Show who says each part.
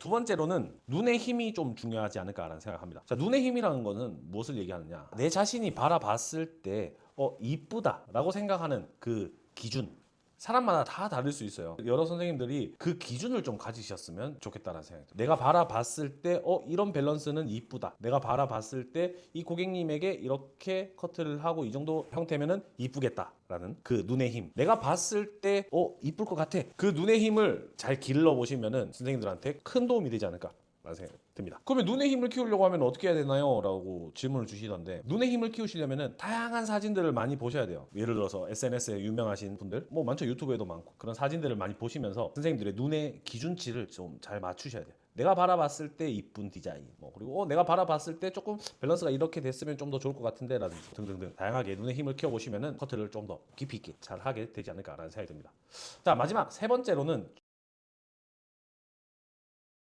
Speaker 1: 두 번째로는 눈의 힘이 좀 중요하지 않을까라는 생각합니다. 자, 눈의 힘이라는 거는 무엇을 얘기하느냐? 내 자신이 바라봤을 때 어, 이쁘다라고 생각하는 그 기준. 사람마다 다 다를 수 있어요. 여러 선생님들이 그 기준을 좀 가지셨으면 좋겠다는 생각이 들어요. 내가 바라봤을 때, 어, 이런 밸런스는 이쁘다. 내가 바라봤을 때, 이 고객님에게 이렇게 커트를 하고 이 정도 형태면은 이쁘겠다. 라는 그 눈의 힘. 내가 봤을 때, 어, 이쁠 것 같아. 그 눈의 힘을 잘 길러 보시면은 선생님들한테 큰 도움이 되지 않을까. 라는 생각이 듭니다. 그러면 눈의 힘을 키우려고 하면 어떻게 해야 되나요? 라고 질문을 주시던데 눈의 힘을 키우시려면 다양한 사진들을 많이 보셔야 돼요. 예를 들어서 SNS에 유명하신 분들 뭐 많죠. 유튜브에도 많고 그런 사진들을 많이 보시면서 선생님들의 눈의 기준치를 좀 잘 맞추셔야 돼요. 내가 바라봤을 때 이쁜 디자인 뭐 그리고 어, 내가 바라봤을 때 조금 밸런스가 이렇게 됐으면 좀 더 좋을 것 같은데 라든지 등등등 다양하게 눈의 힘을 키워보시면은 커트를 좀 더 깊이 있게 잘 하게 되지 않을까라는 생각이 듭니다 자 마지막 세 번째로는